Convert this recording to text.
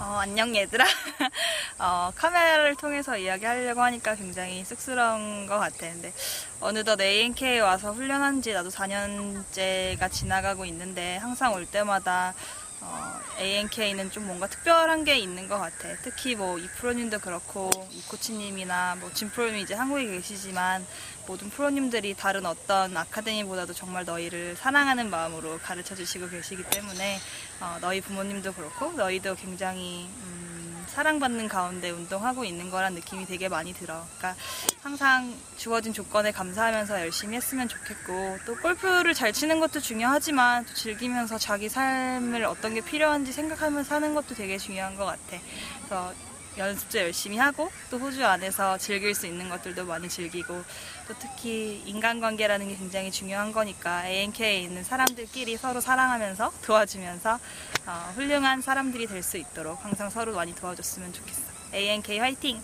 어, 안녕 얘들아. 어, 카메라를 통해서 이야기하려고 하니까 굉장히 쑥스러운 것 같아. 근데 어느덧 ANK에 와서 훈련한 지 나도 4년째가 지나가고 있는데 항상 올 때마다 어, ANK는 좀 뭔가 특별한 게 있는 것 같아. 특히 뭐 이 프로님도 그렇고 이 코치님이나 뭐 진 프로님이 이제 한국에 계시지만 모든 프로님들이 다른 어떤 아카데미보다도 정말 너희를 사랑하는 마음으로 가르쳐 주시고 계시기 때문에 어, 너희 부모님도 그렇고 너희도 굉장히 음, 사랑받는 가운데 운동하고 있는 거란 느낌이 되게 많이 들어. 그러니까 항상 주어진 조건에 감사하면서 열심히 했으면 좋겠고 또 골프를 잘 치는 것도 중요하지만 또 즐기면서 자기 삶을 어떤 게 필요한지 생각하면서 사는 것도 되게 중요한 것 같아. 그래서 연습도 열심히 하고 또 호주 안에서 즐길 수 있는 것들도 많이 즐기고 또 특히 인간관계라는 게 굉장히 중요한 거니까 ANK에 있는 사람들끼리 서로 사랑하면서 도와주면서 어, 훌륭한 사람들이 될 수 있도록 항상 서로 많이 도와줬으면 좋겠어. ANK 화이팅!